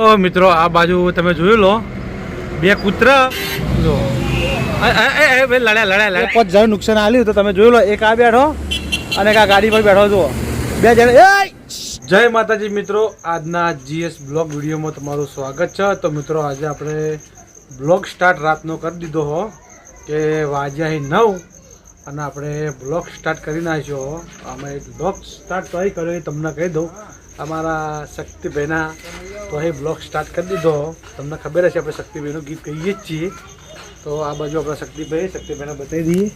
મિત્રો આ બાજુ તમે જોયું લો. બે કૂતરા. જો. લડ્યા લડ્યા લડ્યા. પાંચ જણ નુકસાન આવ્યું તો તમે જોયું લો એક આ બેઠો અને એક આ ગાડી પર બેઠો જુઓ. બે જણ જય માતાજી મિત્રો આજના જીએસ બ્લોગ વિડીયોમાં તમારું સ્વાગત છે. તો મિત્રો આજે આપણે બ્લોગ સ્ટાર્ટ રાતનો કરી દીધો હો કે વાજ્યા અહીં નવ અને આપણે બ્લોગ સ્ટાર્ટ કરી નાખ્યો અમે બ્લોગ સ્ટાર્ટ તો કર્યો એ તમને કહી દઉં. અમારા શક્તિભાઈના તો અહીં બ્લોગ સ્ટાર્ટ કરી દીધો. તમને ખબર હશે આપણે શક્તિભાઈનું ગીત કહીએ જ છીએ. તો આ બાજુ આપણા શક્તિભાઈ શક્તિભાઈને બતાવી દઈએ.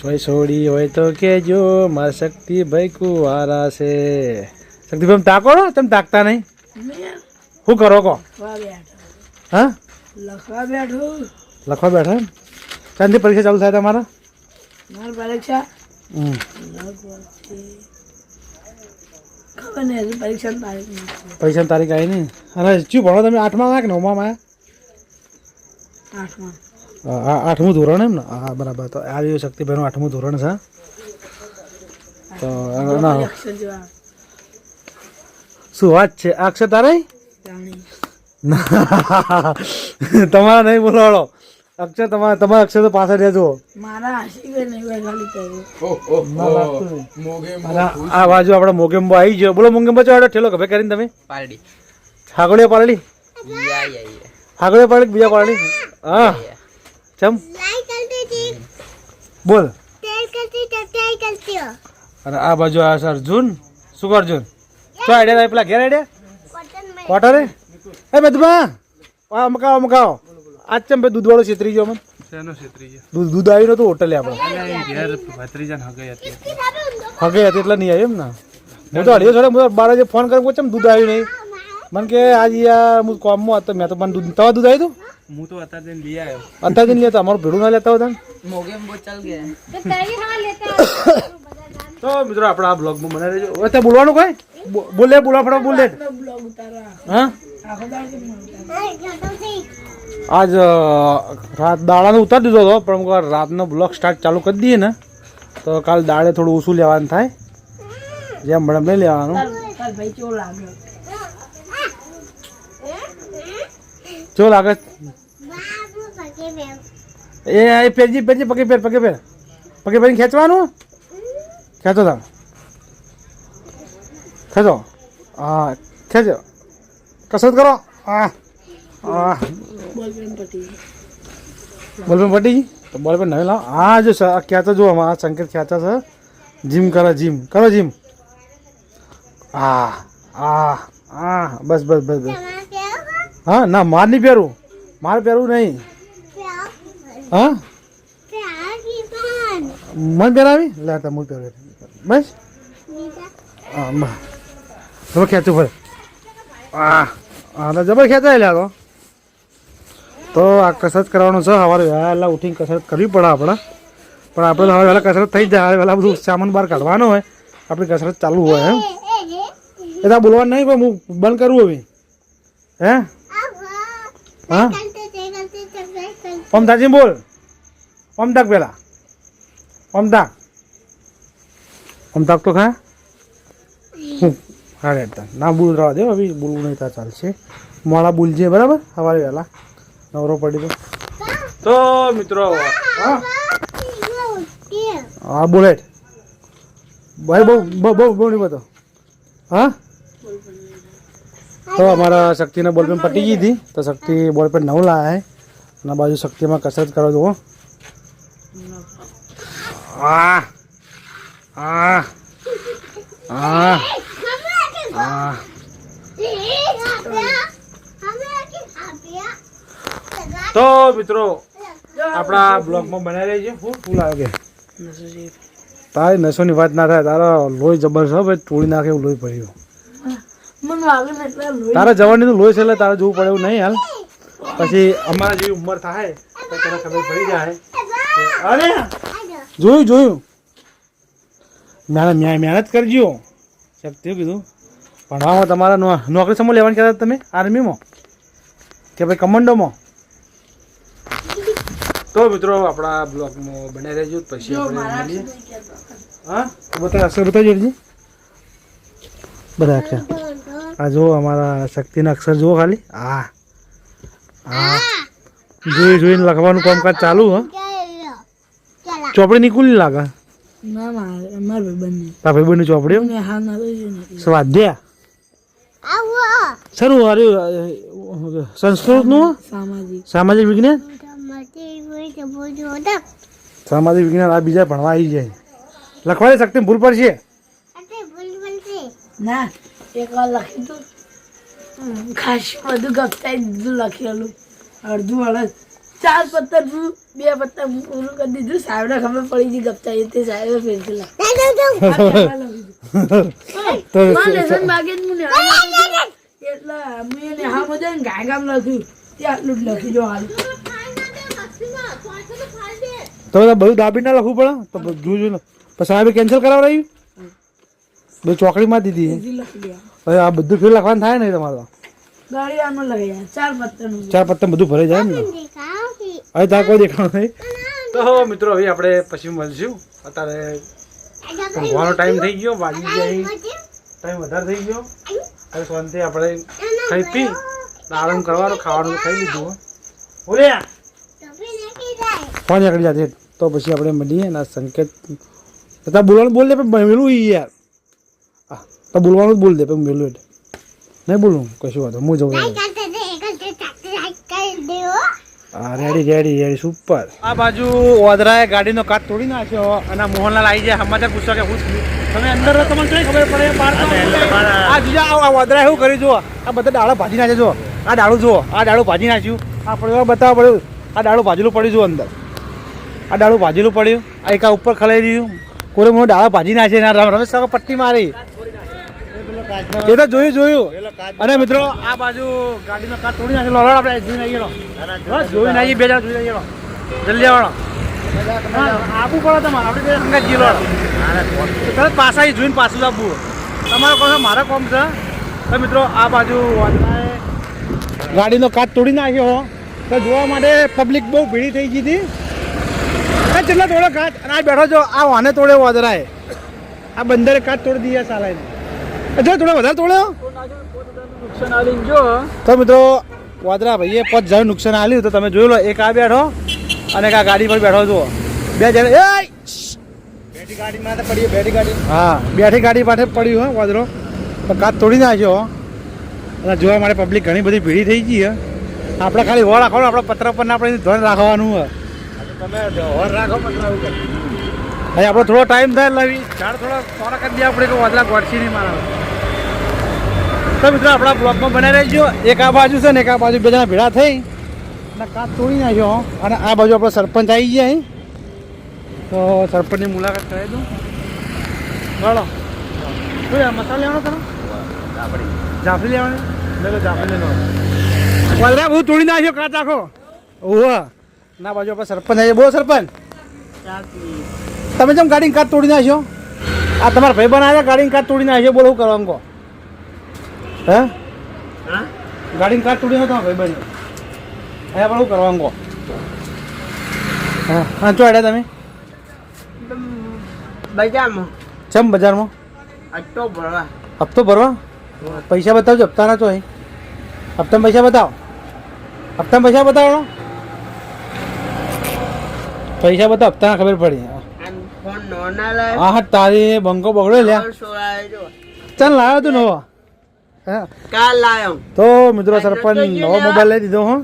ચોઈ છોડી હોય તો કેજો મારા શક્તિભાઈ કુવારા છે. શક્તિભાઈ તાકો ને તમે તાકતા નહીં? શું કરો કહો? હા? લખવા બેઠો. લખવા બેઠા ક્યાંથી પરીક્ષા ચાલુ થાય તમારા? મારી પરીક્ષા? ખબર નહીં હજુ પરીક્ષાની તારીખ પરીક્ષાની તારીખ આવી નહીં. અને શું ભણો તમે? આઠમા આવ્યા કે નવમાં આવ્યા આઠમાં. આ- આ આઠમું ધોરણ એમ ને? હા બરાબર. તો આ રહ્યું શક્તિભાઈનું આઠમું ધોરણ છે તો શું વાત છે? અક્ષર તારે? તમારા નહીં બોલાવડો. અક્ષર તમારા તમારા અક્ષર તો પાછળ રહેજો. મારા આ બાજુ આપણે મોગેમ્બો આવી ગયો. બોલો મોગેમ્બો ચાલો ઠેલો કભે કરીને તમે? પાલડી છાગડીઓ પાલડી યા યા યા. છાગડીઓ પારડી બીજા પાલડી હા. ચમ. બોલ. અને આ બાજુ આ સર અર્જુન. શું કર અર્જુન? શું આઈડિયા પેલા ઘેર આઈડિયા? કોટરે એ આ મકાવો મકાવો. આજ ચમ બે દૂધ વાળો છેતરી ગયો મને દૂધ દૂધ આવ્યું નતું હોટલે આપણે. હગે હતી. એટલે નહીં આવ્યું એમ ને? હું તો છોડે હું તો બાર વાગે ફોન કર્યો ચમ દૂધ આવ્યું નહીં? મને કે આજ યાર હું કોમમાં હતો મેં તો મને દૂધ તવા દૂધ આવ્યું હતું હું તો અત્યારે લઈ આવ્યો અત્યારે નહીં લેતા અમારું ભેડું ના લેતા હતા મોગેમ ચાલ ગયા. તો મિત્રો આપણે આ બ્લોગમાં બનાવી દેજો. હવે ત્યાં બોલવાનું કોઈ? બોલે બોલવા ફટાફટ બોલે. હા? આજ રાત દાડાનો ઉતારી દીધો હતો પણ અમુક રાતનો બ્લોક સ્ટાર્ટ ચાલુ કરી દઈએ ને તો કાલ દાડે થોડું ઓછું લેવાનું થાય. જેમ મળે નહીં લેવાનું. કેવો લાગે? એ પેરજી પેરજી પગે પેર પગે પેર પગે પેરીને ખેંચવાનું? ખેંચો તમે. ખેંચો. હા ખેંચો. કસરત કરો. હા. હા. પટી બોલપેન પટી તો બોલપેન નવી લાવો. હા જો આ ખેંચો જો આ સંકેત ખ્યાતા છે. જીમ કરો જીમ. કરો જીમ. હા આ આ. બસ બસ બસ બસ. હા ના માર નહીં પહેરું માર પહેરવું નહીં. હા? મન પહેરાવી? લે તો હું પહેરું. બસ? હા તમે ખેંચું પડે. હા હા તો જબર ખેંચાય લે આ તો. તો આ કસરત કરવાનું છે. સવારે વહેલા ઉઠીને કસરત કરવી પડે આપણે. પણ આપણે હવે વહેલા કસરત થઈ જાય. વહેલા બધું સામાન બહાર કાઢવાનો હોય. આપણી કસરત ચાલુ હોય એમ એ તો બોલવાનું નહીં, પણ હું બંધ કરવું હવે. હે? હા? ઓમદાજી બોલ. ઓમ તાક પેલા. ઓમ તાક તો ખા હું હા રે ના બોલ રવા દે હવે બોલવું નહીં તો ચાલશે. મોડા બોલજે, બરાબર? સવારે વહેલા. નવરો પડી તો તો મિત્રો હા? હા બુલેટ ભાઈ બહુ બહુ બહુ નહીં બતો હા? તો અમારા શક્તિને બોલપેન પટી ગઈ હતી. તો શક્તિ બોલપેન નવું લાયા હે અને બાજુ શક્તિમાં કસરત કરો જુઓ. હા. હા. હા. હા. તો મિત્રો આપણા બ્લોગમાં બનાવી રહી છે. ફૂલ ફૂલ આવે કે? તારી નસોની વાત ના થાય તારા લોહી જબર છે ભાઈ તોડી નાખે એવું લોહી પડ્યું. તારા જવાની તો લોહી છે એટલે તારે જોવું પડે એવું નહીં હાલ. પછી અમારા જેવી ઉંમર થાય તો તને ખબર પડી જાય. અરે! જોયું જોયું. મેં મહેનત મહેનત કરજો. શક્તિ કીધું. ભણવામાં તમારા નોકરી સમો લેવાની કહેતા તમે? આર્મીમાં કે ભાઈ કમાન્ડોમાં તો મિત્રો આપણા બ્લોગમાં બનાવી રહેજો પછી આપણે મળીએ. હા? અક્ષર બધા અક્ષર આ જુઓ અમારા શક્તિના અક્ષર જુઓ ખાલી. હા હા. જોઈ જોઈને લખવાનું કામકાજ ચાલુ હ. ચોપડી નીકળી લાગે. ના મારે ભાઈબંધની ચોપડી મેં હાલ ના સ્વાધ્યાય. સામાજિક વિજ્ઞાન? સામાજિક વિજ્ઞાન આ બીજા ભણવા આવી જાય. લખવાની શક્તિ ભૂલ પડશે. ના એક લખી તો ખાસ બધું ગપતાઈ દીધું લખેલું. અડધું અડધ ચાર પત્તર બે પત્તર પૂરું કરી દીધું. સાહેબને ખબર પડી ગઈ ગપતાઈ તે સાહેબે ફેરથી હું એટલે નેહામાં જઈને ગાય ગામ લખ્યું. તે આટલું જ લખી જો હાલ. તો બધા બધું દાબી ના લખવું પડે. તો જોયું ને. પછી સાહેબે કેન્સલ કરાવડાવ્યું બધું ચોકડીમાં દીધી હવે આ બધું ફેર લખવાનું થાય ને તમારે તો. ગાડી આમાં લખી જાય ચાર પત્તા બધું ભરાઈ જાય ને. હવે તાર કોઈ દેખાણું નહીં. તો મિત્રો હવે આપણે પછી મળશું. અત્યારે ઊંઘવાનો ટાઈમ થઈ ગયો વાગી જાય ટાઈમ વધારે થઈ ગયો. હવે શાંતિ આપણે ખાઈ પી આરામ કરવાનો ખાવાનું ખાઈ લીધું બોલ્યા. ફોન નીકળી જાતે તો પછી આપણે મળીએ અને સંકેત તો બોલવાનું બોલ દે પણ મેલું એ યાર. હા તો બોલવાનું જ બોલ દે પણ મેલું એટલે. નહીં બોલું? કશું વાંધો હું જવું હા રેડી રેડી રેડી સુપર આ બાજુ ઓદરાએ ગાડીનો કાચ તોડી નાખ્યો અને મોહનલાલ આવી જાય સમાચાર પૂછો કે હું તમે અંદર તમને કઈ ખબર પડે? બહાર આ બીજા આ ઓદરાએ શું કર્યું જુઓ? આ બધા ડાળો ભાજી નાખે જુઓ. આ ડાળું જુઓ આ ડાળું ભાજી નાખ્યું. આ પડ્યું બતાવવા પડ્યું. આ ડાળું ભાજેલું પડ્યું જુઓ અંદર. આ ડાળું ભાજેલું પડ્યું. આ એક ઉપર ખલાઈ રહ્યું કોરે મોટો ડાળા ભાજી નાખે ને રમેશ કાકા પટ્ટી મારી. એ તો જોયું જોયું. અને મિત્રો આ બાજુ ગાડીનો કાચ તોડી નાખેલો. હલો આપણે જોઈને આવી ગયો બસ જોઈને આવીએ બે જણા જોઈને આવીએ લો. જલ્દી આવો હા, આપવું પડે તમારે. આપણે બે સંગાત જીલો તરત પાછા આવી જોઈને પાછું આપવું. તમારો કોમ મારો કોમ છે. તો મિત્રો આ બાજુ ગાડીનો કાચ તોડી નાખ્યો તો જોવા માટે પબ્લિક બહુ ભીડી થઈ ગઈ હતી. આ કેટલા તોડો કાચ અને આ બેઠો છો આ વાને તોડ્યો વાદરાએ આ બંદરે કાચ તોડી દીધા સાલાઈને જો થોડો વધારે તોડ્યો તો મિત્રો વાદરા ભાઈએ પાંચ હજાર નુકસાન આલ્યું તો તમે જોઈ લો એક આ બેઠો અને એક આ ગાડી પર બેઠો જુઓ. બે જણ એ બેઠી ગાડી માટે પડી બેઠી ગાડી. હા બેઠી ગાડી પાસે પડ્યું હોય વાદરો તો કાચ તોડી નાખ્યો. અને જોવા માટે પબ્લિક ઘણી બધી ભીડી થઈ ગઈ હે આપણે ખાલી વળ રાખવાનું આપણે પત્ર પર આપણે ધ્યાન રાખવાનું હે કરો. આપણો થોડો ટાઈમ થાય લાવી ઝાડ થોડો થોડા કરી દે આપણે કોઈ વાદળા ગોઠસી નહીં મારા તો મિત્રો આપણા બ્લોગમાં બનાવી રહેજો એક આ બાજુ છે ને એક આ બાજુ બે જણા ભેળા થઈ. અને કાચ તોડી નાખ્યો અને આ બાજુ આપણો સરપંચ આવી ગયા અહીં. તો સરપંચની મુલાકાત કરાવી દઉં. ચાલો શું મસાલા લેવાનો તમે જાફરી લેવાની. જાફરી લેવાનો. વાદળા બહુ તોડી નાખ્યો કાચ આખો. ઓહો. ના બાજુ આપણે સરપંચ આવી બહુ સરપંચ. તમે જેમ ગાડી કાચ તોડી નાખ્યો? આ તમારા ભાઈ બના ગાડી કાચ તોડી નાખ્યો. બોલો શું કરવાનું કહો? હે? હા ગાડી કાચ તોડી નાખ્યો તમારા ભાઈ બન. અહીંયા પણ શું કરવા કહો? હા હા ચો હેડ્યા તમે? બજારમાં. ચમ બજારમાં? હપ્તો ભરવા. હપ્તો ભરવા? પૈસા બતાવજો હપ્તાના તો અહીં? હપ્તામાં પૈસા બતાવો. હપ્તામાં પૈસા બતાવો પૈસા બધા હપ્તા ખબર પડી. હા હા તારી બંકો બગડો લ્યા ચાલ લાવ્યો તું નવો. હા? કાલ લાવ્યો તો મિત્રો સરપંચ નવો મોબાઈલ લઈ દીધો હો.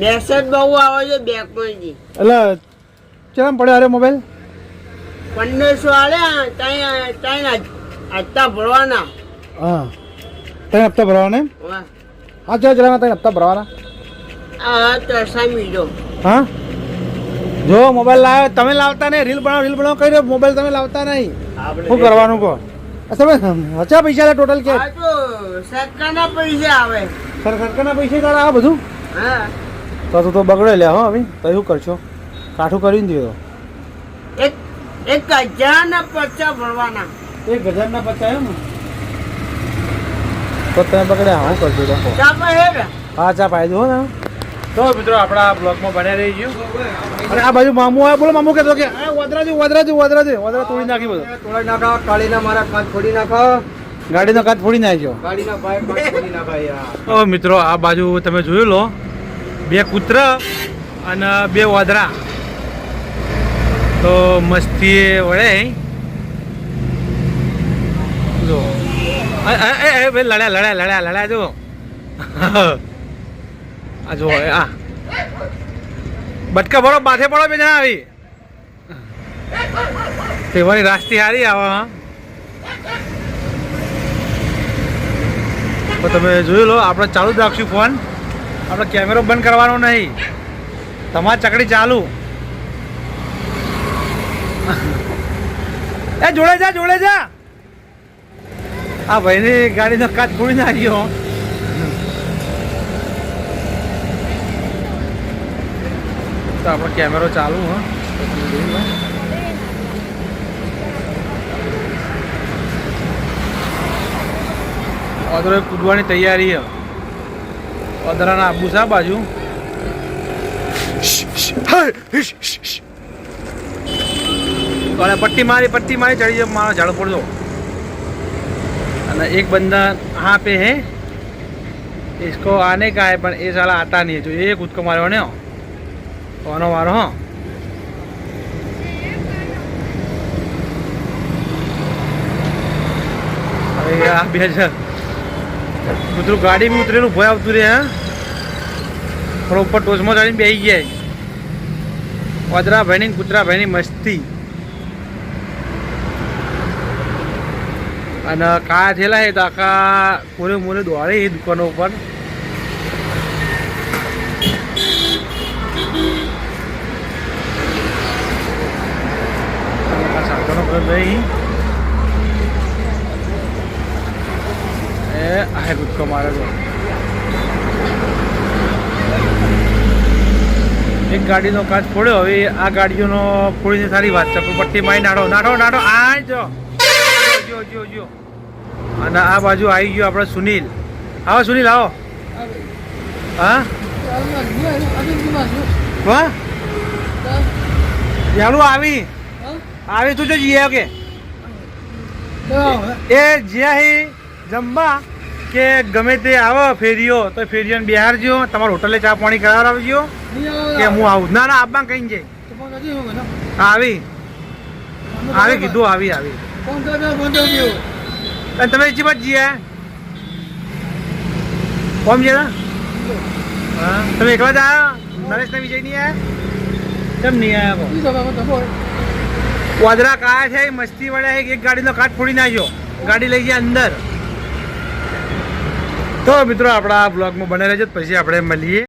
મેસેજ બહુ આવે છે બેંકમાંથી એટલે ચેમ પડ્યો અરે મોબાઈલ પંદરસો આલ્યા ત્યાં ત્યાં હપ્તા ભરવાના. હા. ત્રણ હપ્તા ભરવાના હા ચાલ જરા ત્રણ હપ્તા ભરવાના. હા તો સામી જો. હા? જો મોબાઈલ લાવ્યો તમે લાવતા નહીં રીલ બનાવો રીલ બનાવો કહી રહ્યો મોબાઈલ તમે લાવતા નહીં. શું કરવાનું કહો? તમે હચા પૈસા ટોટલ કે? સરકારના પૈસા આવે. સર સરકારના પૈસા તારા આ બધું? હા. તો તું તો બગડે લે હો હવે. તો શું કરશો? કાઠું કરીને દીધો. એક એક હજારના પચા ભરવાના. એક હજારના પચા એમ? તો તમે બગડ્યા હું કરજો હા ચા પાઈ દો ને. તો મિત્રો આપણા બ્લોગમાં બન્યા રહી ગયું અને આ બાજુ મામુ આવ્યો. બોલો મામુ કહેતો કે આ વદરાજુ વદરાજુ વદરાજુ વદરા તોડી નાખી બધું. તોડી નાખો કાળીના મારા કાચ ફોડી નાખો. ગાડીનો કાચ ફોડી નાખ્યો. ગાડીના પાઇપ ખોલી નાખાય યાર. ઓ મિત્રો આ બાજુ તમે જોયું લો બે કૂતરા અને બે વાદરા. તો મસ્તી વળે. જો. લડ્યા લડ્યા લડ્યા લડ્યા જો. આ જો આ. બટકા ભરો, માથે પડો બે જણા આવી. તેવાની રાસ્તી હારી આવા તો તમે જોઈ લો, આપણે ચાલુ જ રાખશું ફોન. આપણે કેમેરો બંધ કરવાનો નહીં. તમારી ચકડી ચાલુ. એ, જોડે જા જોડે જા. આ ભાઈની ગાડીનો કાચ ફોડી નાખ્યો. તો આપણો કેમેરો ચાલુ હા. અધરો કૂદવાની તૈયારી હે અદરાના આબુ શા બાજુ. પટ્ટી મારી પટ્ટી મારી ચડી જાય મારો ઝાડ પડજો અને એક બંદા હા પે હે. इसको आने का है पर ये साला आता नहीं है जो ये खुद को કોનો વારો હા. હવે આ બે છે. કૂતરું ગાડીમાં ઉતરેલું ભય આવતું રહે, હા. થોડો ઉપર ટોચમાં ચડીને બેસી ગયા. વાદરા ભાઈની કૂતરા ભાઈની મસ્તી. અને કાયા થયેલા છે તો આખા કોરે મોરે દોડે એ દુકાનો ઉપર. સાધનો પર લઈ. એ આ કૂદકો મારે તો એક ગાડીનો કાચ ફોડ્યો હવે આ ગાડીઓનો ફોડીને સારી વાત છે. પણ પટ્ટી મારી નાડો નાડો નાડો આ જો. જો જો જો. અને આ બાજુ આવી ગયો આપણે સુનિલ. આવો સુનિલ આવો. હા? હા? યાલું આવી. આવી તું જો જીયા કે એ જ્યાં જમવા કે ગમે તે આવો ફેરીઓ તો ફેરીઓ બિહાર જ્યો તમારે હોટલે ચા પાણી કરાવડાવજો કે હું આવું. ના ના આપવા કઈ જાય આવી. આવી કીધું આવી આવી. અને તમે જી બાદ જીયા? કોમ હા. તમે એકલા જ આવ્યા નરેશ ને વિજય નહીં આવ્યા કેમ નહીં આવ્યા વાદરા કાયા છે, મસ્તી વડે એક ગાડીનો કાટ ફોડી નાખ્યો. ગાડી લઈ ગયા અંદર. તો મિત્રો, આપણા બ્લોગમાં બને રહેજો, પછી આપણે મળીએ.